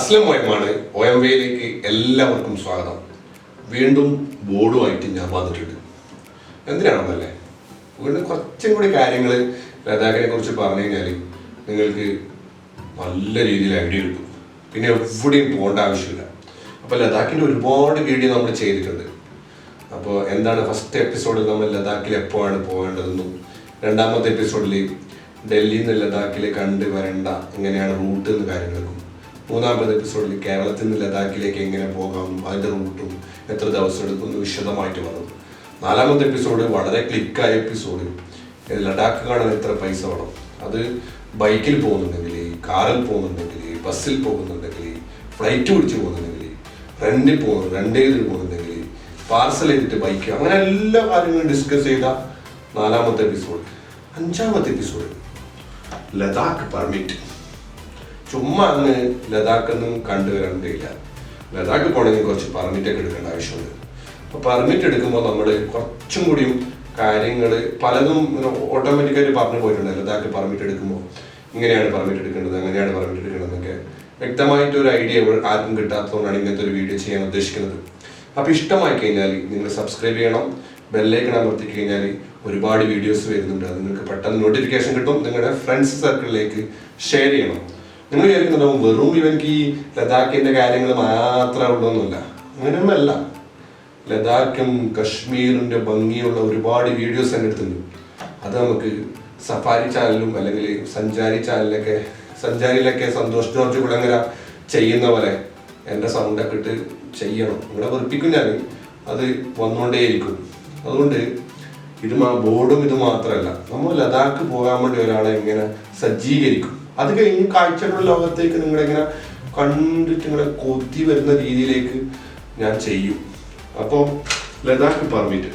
അസ്ലം ഒയമാണ് O M വിയിലേക്ക് എല്ലാവർക്കും സ്വാഗതം. വീണ്ടും ബോർഡുമായിട്ട് ഞാൻ വന്നിട്ടുണ്ട്. എന്തിനാണെന്നല്ലേ? വീണ്ടും കുറച്ചും കൂടി കാര്യങ്ങൾ ലഡാക്കിനെ കുറിച്ച് പറഞ്ഞു കഴിഞ്ഞാൽ നിങ്ങൾക്ക് നല്ല രീതിയിൽ ഐഡിയ കിട്ടും. പിന്നെ എവിടെയും പോകേണ്ട ആവശ്യമില്ല. അപ്പോൾ ലഡാക്കിന്റെ ഒരുപാട് വീഡിയോ നമ്മൾ ചെയ്തിട്ടുണ്ട്. അപ്പോൾ എന്താണ് ഫസ്റ്റ് എപ്പിസോഡിൽ നമ്മൾ ലഡാക്കിൽ എപ്പോഴാണ് പോകേണ്ടതെന്നും രണ്ടാമത്തെ എപ്പിസോഡിൽ ഡൽഹിയിൽ നിന്ന് ലഡാക്കിൽ കണ്ട് വരേണ്ട എങ്ങനെയാണ് റൂട്ട് എന്ന് കാര്യങ്ങൾക്കും മൂന്നാമത്തെ എപ്പിസോഡിൽ കേരളത്തിൽ നിന്ന് ലഡാക്കിലേക്ക് എങ്ങനെ പോകാം അതിന്റെ റൂട്ടും എത്ര ദിവസം എടുക്കും വിശദമായിട്ട് വന്നു. നാലാമത്തെ എപ്പിസോഡ് വളരെ ക്ലിക്കായ എപ്പിസോഡ് ലഡാക്ക് കാണാൻ എത്ര പൈസ വേണം? അത് ബൈക്കിൽ പോകുന്നുണ്ടെങ്കിൽ കാറിൽ പോകുന്നുണ്ടെങ്കിൽ ബസ്സിൽ പോകുന്നുണ്ടെങ്കിൽ ഫ്ലൈറ്റ് പിടിച്ച് പോകുന്നുണ്ടെങ്കിൽ റെന്റിൽ പോകുന്നു റെന്റ് ചെയ്തിട്ട് പോകുന്നുണ്ടെങ്കിൽ പാർസൽ ചെയ്തിട്ട് ബൈക്ക് അങ്ങനെ എല്ലാ കാര്യങ്ങളും ഡിസ്കസ് ചെയ്ത നാലാമത്തെ എപ്പിസോഡ് അഞ്ചാമത്തെ എപ്പിസോഡ് ലഡാക്ക് പെർമിറ്റ് ചുമ്മാ അങ്ങ് ലഡാക്കൊന്നും കണ്ടുവരാൻ കഴിയില്ല ലഡാക്ക് പോകണമെങ്കിൽ കുറച്ച് പെർമിറ്റ് ഒക്കെ എടുക്കേണ്ട ആവശ്യമുണ്ട്. അപ്പോൾ പെർമിറ്റ് എടുക്കുമ്പോൾ നമ്മൾ കുറച്ചും കൂടിയും കാര്യങ്ങൾ പലതും ഓട്ടോമാറ്റിക്കായിട്ട് പറഞ്ഞു പോയിട്ടുണ്ട്. ലഡാക്ക് പെർമിറ്റ് എടുക്കുമ്പോൾ ഇങ്ങനെയാണ് പെർമിറ്റ് എടുക്കേണ്ടത് അങ്ങനെയാണ് പെർമിറ്റ് എടുക്കേണ്ടതെന്നൊക്കെ. വ്യക്തമായിട്ട് ഒരു ഐഡിയ ആർക്കും കിട്ടാത്തതുകൊണ്ടാണ് ഇങ്ങനത്തെ ഒരു വീഡിയോ ചെയ്യാൻ ഉദ്ദേശിക്കുന്നത്. അപ്പോൾ ഇഷ്ടമായി കഴിഞ്ഞാൽ നിങ്ങൾ സബ്സ്ക്രൈബ് ചെയ്യണം. ബെല്ലൈക്കൺ അമർത്തി കഴിഞ്ഞാൽ ഒരുപാട് വീഡിയോസ് വരുന്നുണ്ട്. അത് നിങ്ങൾക്ക് പെട്ടെന്ന് നോട്ടിഫിക്കേഷൻ കിട്ടും. നിങ്ങളുടെ ഫ്രണ്ട്സ് സർക്കിളിലേക്ക് ഷെയർ ചെയ്യണം. നിങ്ങൾ വിചാരിക്കുന്നുണ്ടാവും വെറും ഇവർക്ക് ഈ ലഡാക്കിന്റെ കാര്യങ്ങൾ മാത്രമേ ഉള്ളൂന്നല്ല. അങ്ങനെയൊന്നുമല്ല. ലഡാക്കും കശ്മീരിന്റെ ഭംഗിയുള്ള ഒരുപാട് വീഡിയോസ് എന്റെ അത് നമുക്ക് സഫാരി ചാനലും അല്ലെങ്കിൽ സഞ്ചാരി ചാനലിലൊക്കെ സഞ്ചാരിയിലൊക്കെ സന്തോഷ് ജോർജ് കുളങ്ങര ചെയ്യുന്ന പോലെ എന്റെ സൗണ്ടൊക്കെ ഇട്ട് ചെയ്യണം. നിങ്ങളെ വെറുപ്പിക്കും ഞാൻ അത് വന്നുകൊണ്ടേയിരിക്കും അതുകൊണ്ട് ഇത് ബോർഡും ഇത് മാത്രമല്ല. നമ്മൾ ലഡാക്ക് പോകാൻ വേണ്ടി ഒരാളെ ഇങ്ങനെ സജ്ജീകരിക്കും. അത് കഴിഞ്ഞ് കാഴ്ചകളുടെ ലോകത്തേക്ക് നിങ്ങളിങ്ങനെ കണ്ടിട്ട് ഇങ്ങനെ കൊതി വരുന്ന രീതിയിലേക്ക് ഞാൻ ചെയ്യും. അപ്പോൾ ലഡാക്ക് പെർമിറ്റ്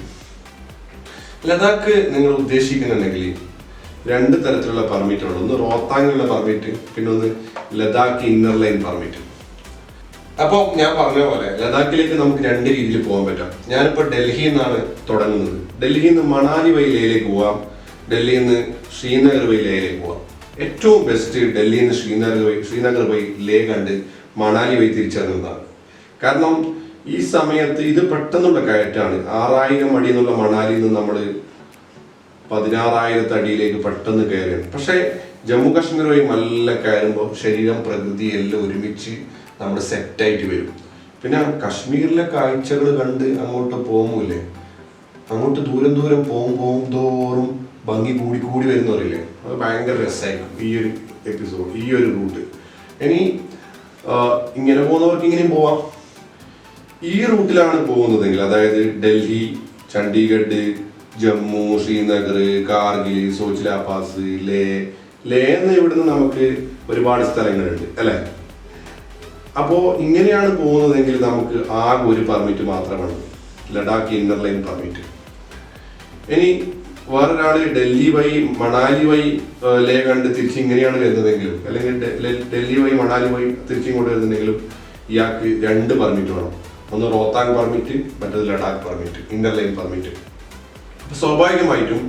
ലഡാക്ക് നിങ്ങൾ ഉദ്ദേശിക്കുന്നുണ്ടെങ്കിൽ രണ്ട് തരത്തിലുള്ള പെർമിറ്റ് ഉണ്ട് ഒന്ന് റോത്താങ്ങിലുള്ള പെർമിറ്റ് പിന്നെ ഒന്ന് ലഡാക്ക് ഇന്നർ ലൈൻ പെർമിറ്റ് അപ്പോൾ ഞാൻ പറഞ്ഞ പോലെ ലഡാക്കിലേക്ക് നമുക്ക് രണ്ട് രീതിയിൽ പോകാൻ പറ്റാം. ഞാനിപ്പോൾ ഡൽഹിയിൽ നിന്നാണ് തുടങ്ങുന്നത്. ഡൽഹിയിൽ നിന്ന് മണാലി വഴി ലേയിലേക്ക് പോവാം. ഡൽഹിയിൽ നിന്ന് ശ്രീനഗർ വഴി ലേയിലേക്ക് പോവാം. ഏറ്റവും ബെസ്റ്റ് ഡൽഹിയിൽ നിന്ന് ശ്രീനഗർ വഴി ശ്രീനഗർ വഴി ലേ കണ്ട് മണാലി വഴി തിരിച്ചറിഞ്ഞതാണ് കാരണം ഈ സമയത്ത് ഇത് പെട്ടെന്നുള്ള കയറ്റാണ്. ആറായിരം അടി എന്നുള്ള മണാലിയിൽ നിന്ന് നമ്മൾ പതിനാറായിരത്തി അടിയിലേക്ക് പെട്ടെന്ന് കയറുകയാണ്. പക്ഷേ ജമ്മു കാശ്മീർ വഴി നല്ല കയറുമ്പോൾ ശരീരം പ്രകൃതി എല്ലാം ഒരുമിച്ച് നമ്മൾ സെറ്റായിട്ട് വരും. പിന്നെ കശ്മീരിലെ കാഴ്ചകൾ കണ്ട് അങ്ങോട്ട് പോകുമില്ലേ അങ്ങോട്ട് ദൂരം ദൂരം പോകും പോകും തോറും ഭംഗി കൂടി കൂടി വരുന്നവരില്ലേ അത് ഭയങ്കര രസമായിരിക്കും ഈ ഒരു എപ്പിസോഡ് ഈ ഒരു റൂട്ട് ഇനി ഇങ്ങനെ പോകുന്നവർക്ക് ഇങ്ങനെയും പോവാം. ഈ റൂട്ടിലാണ് പോകുന്നതെങ്കിൽ അതായത് ഡൽഹി ചണ്ഡീഗഡ് ജമ്മു ശ്രീനഗർ കാർഗിൽ സോച്ചിലാ പാസ് ലേ ലേ എന്ന് ഇവിടുന്ന് നമുക്ക് ഒരുപാട് സ്ഥലങ്ങളുണ്ട് അല്ലേ? അപ്പോൾ ഇങ്ങനെയാണ് പോകുന്നതെങ്കിൽ നമുക്ക് ആകെ ഒരു പെർമിറ്റ് മാത്രമാണ്. ലഡാക്ക് ഇന്നർ ലൈൻ പെർമിറ്റ് ഇനി വേറൊരാൾ ഡൽഹി വഴി മണാലി വഴി ലേ കണ്ട് തിരിച്ച് ഇങ്ങനെയാണ് വരുന്നതെങ്കിലും അല്ലെങ്കിൽ ഡൽഹി വഴി മണാലി വഴി തിരിച്ചിങ്ങോട്ട് വരുന്നുണ്ടെങ്കിലും ഇയാൾക്ക് രണ്ട് പെർമിറ്റ് വേണം. ഒന്ന് റോത്താങ് പെർമിറ്റ് മറ്റേത് Ladakh permit inner line permit സ്വാഭാവികമായിട്ടും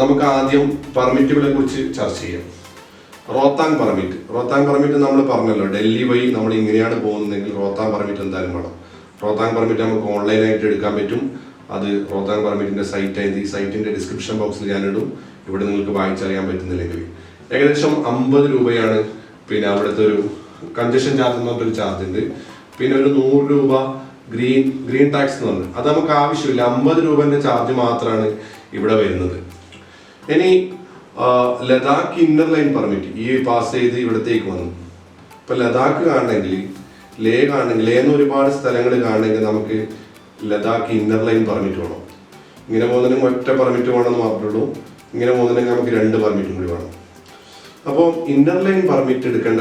നമുക്ക് ആദ്യം പെർമിറ്റുകളെ കുറിച്ച് ചർച്ച ചെയ്യാം. റോത്താങ് പെർമിറ്റ് റോത്താങ് പെർമിറ്റ് നമ്മൾ പറഞ്ഞല്ലോ ഡൽഹി വഴി നമ്മൾ ഇങ്ങനെയാണ് പോകുന്നതെങ്കിൽ റോത്താങ് പെർമിറ്റ് എന്തായാലും വേണം. റോത്താങ് പെർമിറ്റ് നമുക്ക് ഓൺലൈനായിട്ട് എടുക്കാൻ പറ്റും. അത് റോത്താങ് പെർമിറ്റിന്റെ സൈറ്റ് ആയത് ഈ സൈറ്റിന്റെ ഡിസ്ക്രിപ്ഷൻ ബോക്സിൽ ഞാൻ ഇടും ഇവിടെ നിങ്ങൾക്ക് വായിച്ചറിയാൻ പറ്റുന്നില്ലെങ്കിൽ. ഏകദേശം അമ്പത് രൂപയാണ്. പിന്നെ അവിടുത്തെ ഒരു കൺജഷൻ ചാർജ് എന്ന് പറഞ്ഞൊരു ചാർജ് ഉണ്ട്. പിന്നെ ഒരു നൂറ് രൂപ ഗ്രീൻ ഗ്രീൻ ടാക്സ് എന്ന് പറഞ്ഞു അത് നമുക്ക് ആവശ്യമില്ല. അമ്പത് രൂപന്റെ ചാർജ് മാത്രമാണ് ഇവിടെ വരുന്നത്. ഇനി ലഡാക്ക് ഇന്നർ ലൈൻ പെർമിറ്റ് ഈ പാസ് ചെയ്ത് ഇവിടത്തേക്ക് വന്നു. ഇപ്പൊ ലഡാക്ക് കാണണമെങ്കിൽ ലേ കാണണമെങ്കിൽ ലേ എന്ന് ഒരുപാട് സ്ഥലങ്ങൾ കാണണമെങ്കിൽ നമുക്ക് ലഡാക്ക് ഇന്നർ ലൈൻ പെർമിറ്റ് വേണം. ഇങ്ങനെ പോകുന്നതിന് ഒറ്റ പെർമിറ്റ് വേണമെന്ന് മാത്രമേ ഉള്ളൂ. ഇങ്ങനെ പോകുന്നതിന് നമുക്ക് രണ്ട് പെർമിറ്റും കൂടി വേണം. അപ്പോൾ ഇന്നർ ലൈൻ പെർമിറ്റ് എടുക്കേണ്ട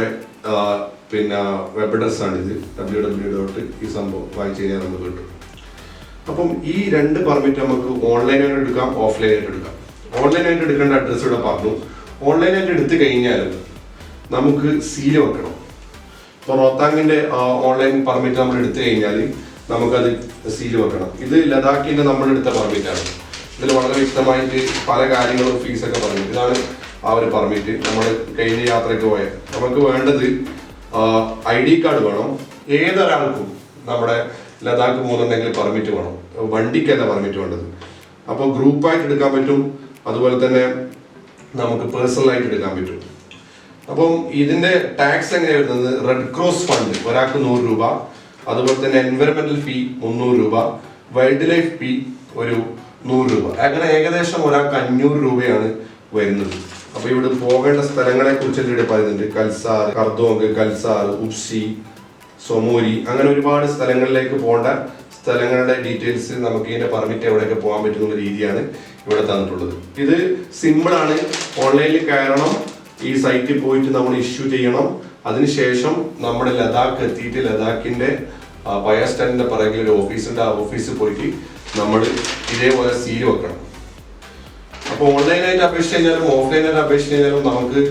പിന്നെ വെബ് അഡ്രസ് ആണ് ഇത് ഡബ്ല്യൂ ഡബ്ല്യൂ ഡോട്ട് ഈ സംഭവം വായിച്ചു കഴിഞ്ഞാൽ നമുക്ക് കിട്ടും. അപ്പം ഈ രണ്ട് പെർമിറ്റ് നമുക്ക് ഓൺലൈനായിട്ട് എടുക്കാം ഓഫ്ലൈനായിട്ട് എടുക്കാം. ഓൺലൈനായിട്ട് എടുക്കേണ്ട അഡ്രസ്സ് ഇവിടെ പറഞ്ഞു. ഓൺലൈനായിട്ട് എടുത്തു കഴിഞ്ഞാലും നമുക്ക് സീൽ വെക്കണം. ഇപ്പോൾ റോത്താങ്ങിന്റെ ഓൺലൈൻ പെർമിറ്റ് നമ്മൾ എടുത്തു കഴിഞ്ഞാൽ നമുക്കത് സീൽ വെക്കണം. ഇത് ലഡാക്കിന്റെ നമ്മൾ എടുത്ത പെർമിറ്റ് ആണ്. ഇതിൽ വളരെ വ്യക്തമായിട്ട് പല കാര്യങ്ങളും ഫീസൊക്കെ പറഞ്ഞു. ഇതാണ് ആ ഒരു പെർമിറ്റ് നമ്മൾ കഴിഞ്ഞ യാത്രയ്ക്ക് പോയത് നമുക്ക് വേണ്ടത് ഐ ഡി കാർഡ് വേണം. ഏതൊരാൾക്കും നമ്മുടെ ലഡാക്ക് പോകുന്നുണ്ടെങ്കിൽ പെർമിറ്റ് വേണം. വണ്ടിക്കല്ല പെർമിറ്റ് വേണ്ടത്. അപ്പോൾ ഗ്രൂപ്പായിട്ട് എടുക്കാൻ പറ്റും. അതുപോലെ തന്നെ നമുക്ക് പേഴ്സണൽ ആയിട്ട് എടുക്കാൻ പറ്റും. അപ്പം ഇതിന്റെ ടാക്സ് എങ്ങനെയാണ് വരുന്നത്? റെഡ് ക്രോസ് ഫണ്ട് ഒരാൾക്ക് നൂറ് രൂപ അതുപോലെ തന്നെ എൻവയറമെന്റൽ ഫീ മുന്നൂറ് രൂപ വൈൽഡ് ലൈഫ് ഫീ ഒരു നൂറ് രൂപ. അങ്ങനെ ഏകദേശം ഒരാൾക്ക് അഞ്ഞൂറ് രൂപയാണ് വരുന്നത്. അപ്പൊ ഇവിടെ പോകേണ്ട സ്ഥലങ്ങളെ കുറിച്ച് ഇവിടെ പറയുന്നുണ്ട് കൽസാർ കർദോങ് കൽസാർ ഉപ്സി സൊമൂരി അങ്ങനെ ഒരുപാട് സ്ഥലങ്ങളിലേക്ക് പോകേണ്ട സ്ഥലങ്ങളുടെ ഡീറ്റെയിൽസ് നമുക്ക് ഇതിന്റെ പെർമിറ്റ് എവിടെയൊക്കെ പോകാൻ പറ്റുന്ന രീതിയാണ് ഇവിടെ തന്നിട്ടുള്ളത്. ഇത് സിമ്പിൾ ആണ്. ഓൺലൈനിൽ കയറണം. ഈ സൈറ്റിൽ പോയിട്ട് നമ്മൾ ഇഷ്യൂ ചെയ്യണം. അതിനുശേഷം നമ്മുടെ ലഡാക്ക് എത്തിയിട്ട് ലഡാക്കിന്റെ ബയോസ്റ്റാൻഡിന്റെ പിറകിൽ ഒരു ഓഫീസുണ്ട് ആ ഓഫീസിൽ പോയിട്ട് നമ്മൾ ഇതേപോലെ സീൽ വെക്കണം. അപ്പോൾ ഓൺലൈനായിട്ട് അപേക്ഷിച്ച് കഴിഞ്ഞാലും ഓഫ്ലൈനായിട്ട് അപേക്ഷിച്ച് കഴിഞ്ഞാലും നമുക്ക്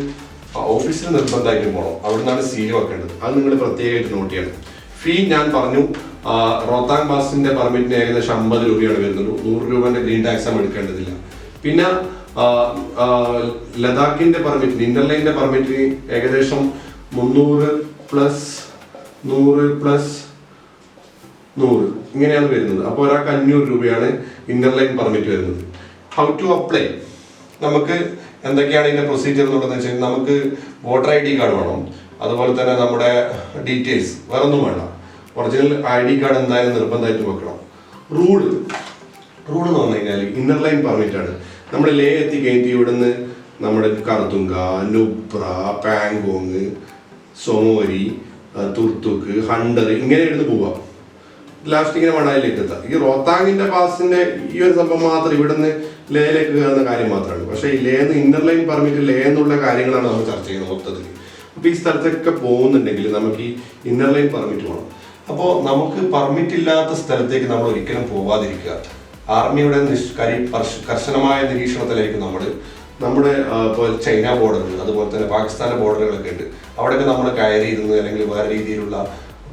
ഓഫീസിൽ നിർബന്ധമായിട്ടും പോകണം അവിടെ നിന്നാണ് സീൽ വെക്കേണ്ടത്. അത് നിങ്ങൾ പ്രത്യേകമായിട്ട് നോട്ട് ചെയ്യണം. ഫീ ഞാൻ പറഞ്ഞു. റോത്താങ് പാസിന്റെ പെർമിറ്റിന് ഏകദേശം അമ്പത് രൂപയാണ് വരുന്നത്. നൂറ് രൂപന്റെ ഗ്രീൻ ടാക്സ് നമ്മൾ എടുക്കേണ്ടതില്ല. പിന്നെ ലഡാക്കിന്റെ പെർമിറ്റിന് ഇന്റർലൈന്റെ പെർമിറ്റിന് ഏകദേശം മുന്നൂറ് പ്ലസ് നൂറ് പ്ലസ് നൂറ് ഇങ്ങനെയാണ് വരുന്നത്. അപ്പോൾ ഒരാൾക്ക് അഞ്ഞൂറ് രൂപയാണ് ഇന്റർലൈൻ പെർമിറ്റ് വരുന്നത്. ഹൗ ടു അപ്ലൈ നമുക്ക് എന്തൊക്കെയാണ് ഇതിന്റെ പ്രൊസീജിയർ എന്നുള്ളതെന്ന് വെച്ചാൽ നമുക്ക് വോട്ടർ ഐ ഡി കാർഡ് വേണം. അതുപോലെ തന്നെ നമ്മുടെ ഡീറ്റെയിൽസ് വേറെ ഒന്നും വേണ്ട. ഒറിജിനൽ ഐ ഡി കാർഡ് എന്തായാലും നിർബന്ധമായിട്ട് വെക്കണം. റൂൾ. റൂൾ എന്ന് പറഞ്ഞു കഴിഞ്ഞാൽ ഇന്നർ ലൈൻ പെർമിറ്റ് ആണ് നമ്മൾ ലേ എത്തി കഴിഞ്ഞിട്ട് ഇവിടുന്ന് നമ്മുടെ കർത്തുങ്ക നുബ്ര പാങ്കോങ് സോമോരി തുർത്തുക്ക് ഹണ്ടർ ഇങ്ങനെ എടുത്ത് പോവാം. ലാസ്റ്റ് ഇങ്ങനെ മണാലിലേക്ക് എത്താം. ഈ റോത്താങ്ങിന്റെ പാസിന്റെ ഈ ഒരു സംഭവം മാത്രം ഇവിടുന്ന് ലേയിലേക്ക് കയറുന്ന കാര്യം മാത്രമാണ് പക്ഷേ ഈ ലേന്ന് ഇന്നർ ലൈൻ പെർമിറ്റ് ലേ എന്നുള്ള കാര്യങ്ങളാണ് നമ്മൾ ചർച്ച ചെയ്യുന്നത് മൊത്തത്തിൽ അപ്പൊ ഈ സ്ഥലത്തൊക്കെ പോകുന്നുണ്ടെങ്കിൽ നമുക്ക് ഈ ഇന്നർ ലൈൻ പെർമിറ്റ് വേണം അപ്പോൾ നമുക്ക് പെർമിറ്റ് ഇല്ലാത്ത സ്ഥലത്തേക്ക് നമ്മൾ ഒരിക്കലും പോവാതിരിക്കുക. ആർമിയുടെ കർശനമായ നിരീക്ഷണത്തിലായിരിക്കും നമ്മൾ നമ്മുടെ ഇപ്പോൾ ചൈന ബോർഡറുകൾ അതുപോലെ തന്നെ പാകിസ്ഥാന്റെ ബോർഡറുകളൊക്കെ ഉണ്ട്. അവിടെയൊക്കെ നമ്മൾ കയറി ഇരുന്ന് അല്ലെങ്കിൽ വേറെ രീതിയിലുള്ള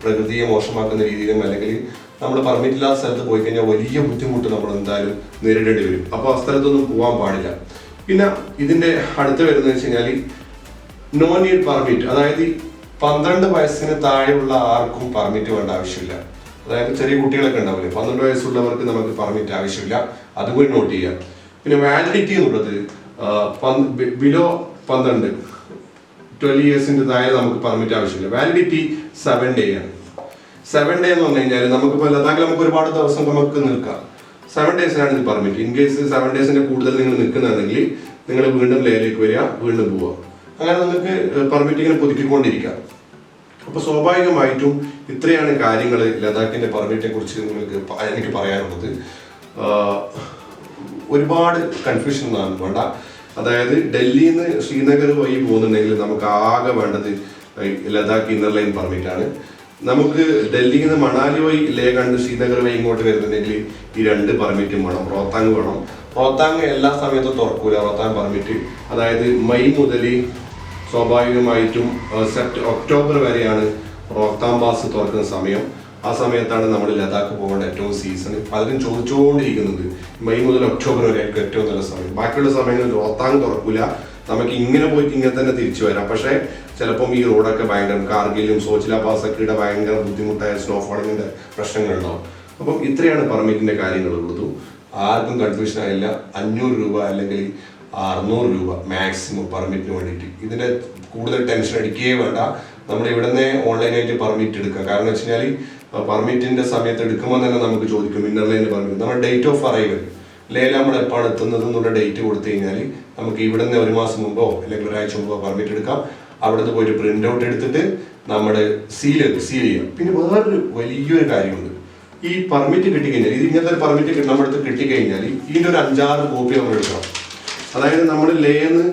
പ്രകൃതിയെ മോശമാക്കുന്ന രീതിയിലും അല്ലെങ്കിൽ നമ്മൾ പെർമിറ്റ് ഇല്ലാത്ത സ്ഥലത്ത് പോയി കഴിഞ്ഞാൽ വലിയ ബുദ്ധിമുട്ട് നമ്മൾ എന്തായാലും നേരിടേണ്ടി വരും. അപ്പോൾ ആ സ്ഥലത്തൊന്നും പോകാൻ പാടില്ല. പിന്നെ ഇതിന്റെ അടുത്ത് വരുന്നത് വെച്ച് കഴിഞ്ഞാൽ നോ നീഡ് പെർമിറ്റ് അതായത് പന്ത്രണ്ട് വയസ്സിന് താഴെയുള്ള ആർക്കും പെർമിറ്റ് വേണ്ട ആവശ്യമില്ല. അതായത് ചെറിയ കുട്ടികളൊക്കെ ഉണ്ടാവില്ലേ? പന്ത്രണ്ട് വയസ്സുള്ളവർക്ക് നമുക്ക് പെർമിറ്റ് ആവശ്യമില്ല. അതുകൂടി നോട്ട് ചെയ്യാം. പിന്നെ വാലിഡിറ്റി എന്നുള്ളത് ബിലോ പന്ത്രണ്ട് ട്വൽവ് ഇയേഴ്സിന്റെ താഴെ നമുക്ക് പെർമിറ്റ് ആവശ്യമില്ല. വാലിഡിറ്റി സെവൻ ഡേ ആണ്. സെവൻ ഡേ എന്ന് പറഞ്ഞു കഴിഞ്ഞാൽ നമുക്കിപ്പോൾ ലഡാക്കിൽ നമുക്ക് ഒരുപാട് ദിവസം നമുക്ക് നിൽക്കാം. സെവൻ ഡേയ്സിനാണ് ഇത് പെർമിറ്റ് ഇൻ കേസ് സെവൻ ഡേയ്സിന്റെ കൂടുതൽ നിങ്ങൾ നിൽക്കുന്നുണ്ടെങ്കിൽ നിങ്ങൾ വീണ്ടും ലേയിലേക്ക് വരിക വീണ്ടും പോവുക. അങ്ങനെ നിങ്ങൾക്ക് പെർമിറ്റ് ഇങ്ങനെ പുതുക്കിക്കൊണ്ടിരിക്കാം. അപ്പൊ സ്വാഭാവികമായിട്ടും ഇത്രയാണ് കാര്യങ്ങൾ ലഡാക്കിന്റെ പെർമിറ്റിനെ കുറിച്ച് നിങ്ങൾക്ക് എനിക്ക് പറയാനുള്ളത്. ഒരുപാട് കൺഫ്യൂഷൻ ഒന്നും വേണ്ട. അതായത് ഡൽഹിയിൽ നിന്ന് ശ്രീനഗർ വഴി പോകുന്നുണ്ടെങ്കിൽ നമുക്ക് ആകെ വേണ്ടത് ലഡാക്ക് ഇന്നർ ലൈൻ പെർമിറ്റ് ആണ്. നമുക്ക് ഡൽഹിയിൽ നിന്ന് മണാലി വഴി ലേ കണ്ട് ശ്രീനഗർ വഴി ഇങ്ങോട്ട് വരുന്നുണ്ടെങ്കിൽ ഈ രണ്ട് പെർമിറ്റും വേണം. റോത്താങ് വേണം. റോത്താങ് എല്ലാ സമയത്തും തുറക്കൂല. റോത്താങ് പെർമിറ്റ് അതായത് മെയ് മുതൽ സ്വാഭാവികമായിട്ടും സെപ്റ്റ് ഒക്ടോബർ വരെയാണ് റോത്താം പാസ് തുറക്കുന്ന സമയം. ആ സമയത്താണ് നമ്മൾ ലഡാക്ക് പോകേണ്ട ഏറ്റവും സീസൺ പലരും ചോദിച്ചുകൊണ്ടിരിക്കുന്നത് മെയ് മുതൽ ഒക്ടോബർ വരെ ആയിരിക്കും ഏറ്റവും നല്ല സമയം. ബാക്കിയുള്ള സമയങ്ങളിൽ റോത്താങ് തുറക്കില്ല നമുക്ക് ഇങ്ങനെ പോയിട്ട് ഇങ്ങനെ തന്നെ തിരിച്ചു വരാം. പക്ഷേ ചിലപ്പം ഈ റോഡൊക്കെ ഭയങ്കര കാർഗിലും സോച്ചില പാസൊക്കെ ഭയങ്കര ബുദ്ധിമുട്ടായ സ്നോഫോളിങ്ങിന്റെ പ്രശ്നങ്ങളുണ്ടാവും. അപ്പം ഇത്രയാണ് പെർമിറ്റിന്റെ കാര്യങ്ങളുള്ളതും. ആർക്കും കൺഫ്യൂഷൻ ആയില്ല അഞ്ഞൂറ് രൂപ അല്ലെങ്കിൽ അറുന്നൂറ് രൂപ മാക്സിമം പെർമിറ്റിന് വേണ്ടിയിട്ട്. ഇതിന്റെ കൂടുതൽ ടെൻഷൻ അടിക്കുകയേ വേണ്ട. നമ്മൾ ഇവിടെ നിന്ന് ഓൺലൈനായിട്ട് പെർമിറ്റ് എടുക്കുക. കാരണം വെച്ച് കഴിഞ്ഞാൽ പെർമിറ്റിന്റെ സമയത്ത് എടുക്കുമ്പോൾ തന്നെ നമുക്ക് ചോദിക്കും ഇന്നർ ലൈനിൽ പെർമിറ്റ് നമ്മുടെ ഡേറ്റ് ഓഫ് അറൈവൽ ലേല നമ്മൾ എപ്പോഴാണ് എത്തുന്നത് എന്നുള്ള ഡേറ്റ് കൊടുത്തു കഴിഞ്ഞാൽ നമുക്ക് ഇവിടെ നിന്ന് ഒരു മാസം മുമ്പോ അല്ലെങ്കിൽ ഒരാഴ്ച മുമ്പോ പെർമിറ്റ് എടുക്കാം. അവിടുന്ന് പോയിട്ട് പ്രിന്റ് ഔട്ട് എടുത്തിട്ട് നമ്മുടെ സീൽ സീൽ ചെയ്യാം. പിന്നെ വേറൊരു വലിയൊരു കാര്യമുണ്ട്. ഈ പെർമിറ്റ് കിട്ടിക്കഴിഞ്ഞാൽ ഇത് ഇങ്ങനത്തെ ഒരു പെർമിറ്റ് നമ്മുടെ അടുത്ത് കിട്ടിക്കഴിഞ്ഞാൽ ഇതിന്റെ ഒരു അഞ്ചാറ് കോപ്പി നമ്മൾ എടുക്കണം. അതായത് നമ്മൾ ലേന്ന്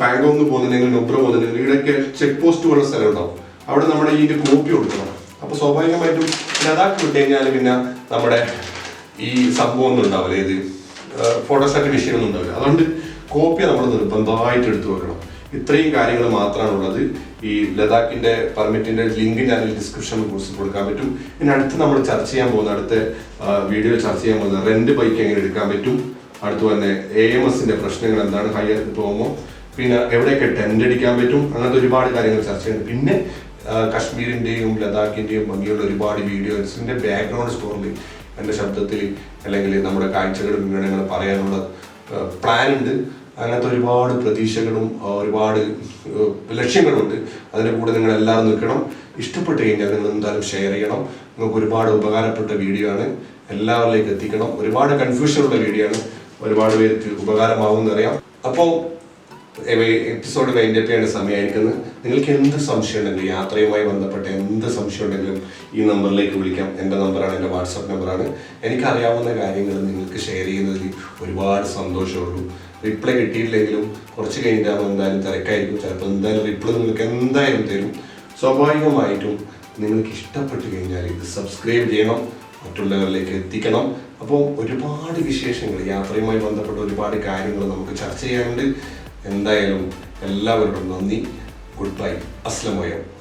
പാങ്കോങ് പോകുന്നുണ്ടെങ്കിൽ നുബ്ര പോകുന്നുണ്ടെങ്കിൽ ഇവിടെയൊക്കെ ചെക്ക് പോസ്റ്റ് പോലുള്ള സ്ഥലം ഉണ്ടാവും അവിടെ നമ്മുടെ ഇതിന്റെ കോപ്പി കൊടുക്കണം. അപ്പൊ സ്വാഭാവികമായിട്ടും ലഡാക്ക് വിട്ട് കഴിഞ്ഞാൽ പിന്നെ നമ്മുടെ ഈ സംഭവം ഒന്നും ഉണ്ടാവില്ല. ഇത് ഫോട്ടോസ്റ്റാറ്റ് മെഷീൻ ഒന്നും ഉണ്ടാവില്ല. അതുകൊണ്ട് കോപ്പി നമ്മൾ നിർബന്ധമായിട്ട് എടുത്തു വെക്കണം. ഇത്രയും കാര്യങ്ങൾ മാത്രമാണ് ഉള്ളത്. ഈ ലഡാക്കിന്റെ പെർമിറ്റിന്റെ ലിങ്ക് ഞാൻ ഡിസ്ക്രിപ്ഷനിൽ കുറിച്ച് കൊടുക്കാൻ പറ്റും. ഇനി അടുത്ത് നമ്മൾ ചർച്ച ചെയ്യാൻ പോകുന്ന അടുത്ത വീഡിയോ ചർച്ച ചെയ്യാൻ പോകുന്ന റെന്റ് ബൈക്ക് എങ്ങനെ എടുക്കാൻ പറ്റും? അടുത്ത് തന്നെ എ എം എസിന്റെ പ്രശ്നങ്ങൾ എന്താണ്? ഹയർ പോകുമ്പോൾ പിന്നെ എവിടെയൊക്കെ ടെൻഡ് അടിക്കാൻ പറ്റും? അങ്ങനത്തെ ഒരുപാട് കാര്യങ്ങൾ ചർച്ച ചെയ്യുന്നുണ്ട്. പിന്നെ കാശ്മീരിന്റെയും ലഡാക്കിന്റെയും ഭംഗിയുള്ള ഒരുപാട് വീഡിയോസിന്റെ ബാക്ക്ഗ്രൗണ്ട് സ്കോറിൽ എന്റെ ശബ്ദത്തിൽ അല്ലെങ്കിൽ നമ്മുടെ കാഴ്ചകളും വിവരങ്ങളും പറയാനുള്ള പ്ലാൻ ഉണ്ട്. അങ്ങനത്തെ ഒരുപാട് പ്രതീക്ഷകളും ഒരുപാട് ലക്ഷ്യങ്ങളുണ്ട്. അതിന്റെ കൂടെ നിങ്ങൾ എല്ലാവരും നിൽക്കണം. ഇഷ്ടപ്പെട്ട് കഴിഞ്ഞാൽ നിങ്ങൾ എന്തായാലും ഷെയർ ചെയ്യണം. നിങ്ങൾക്ക് ഒരുപാട് ഉപകാരപ്പെട്ട വീഡിയോ ആണ്. എല്ലാവരിലേക്ക് എത്തിക്കണം. ഒരുപാട് കൺഫ്യൂഷൻ ഉള്ള വീഡിയോ ആണ്. ഒരുപാട് പേർക്ക് ഉപകാരമാവും അറിയാം അപ്പോൾ എപ്പിസോഡ് വൈൻഡ് അപ്പ് ചെയ്യേണ്ട സമയമായിരിക്കുന്നത് നിങ്ങൾക്ക് എന്ത് സംശയം ഉണ്ടെങ്കിലും യാത്രയുമായി ബന്ധപ്പെട്ട എന്ത് സംശയം ഉണ്ടെങ്കിലും ഈ നമ്പറിലേക്ക് വിളിക്കാം. എന്റെ നമ്പറാണ് എന്റെ വാട്സപ്പ് നമ്പറാണ്. എനിക്കറിയാവുന്ന കാര്യങ്ങൾ നിങ്ങൾക്ക് ഷെയർ ചെയ്യുന്നതിൽ ഒരുപാട് സന്തോഷമുള്ളൂ. റിപ്ലൈ കിട്ടിയില്ലെങ്കിലും കുറച്ച് കഴിഞ്ഞിട്ടാകുമ്പോൾ എന്തായാലും തിരക്കായിരിക്കും. ചിലപ്പോൾ എന്തായാലും റിപ്ലൈ നിങ്ങൾക്ക് എന്തായാലും തരും. സ്വാഭാവികമായിട്ടും നിങ്ങൾക്ക് ഇഷ്ടപ്പെട്ട് കഴിഞ്ഞാൽ ഇത് സബ്സ്ക്രൈബ് ചെയ്യണം. മറ്റുള്ളവരിലേക്ക് എത്തിക്കണം. അപ്പോൾ ഒരുപാട് വിശേഷങ്ങൾ യാത്രയുമായി ബന്ധപ്പെട്ട ഒരുപാട് കാര്യങ്ങൾ നമുക്ക് ചർച്ച ചെയ്യാനുണ്ട്. എന്തായാലും എല്ലാവരോടും നന്ദി. Good bye. അസ്ലമോയം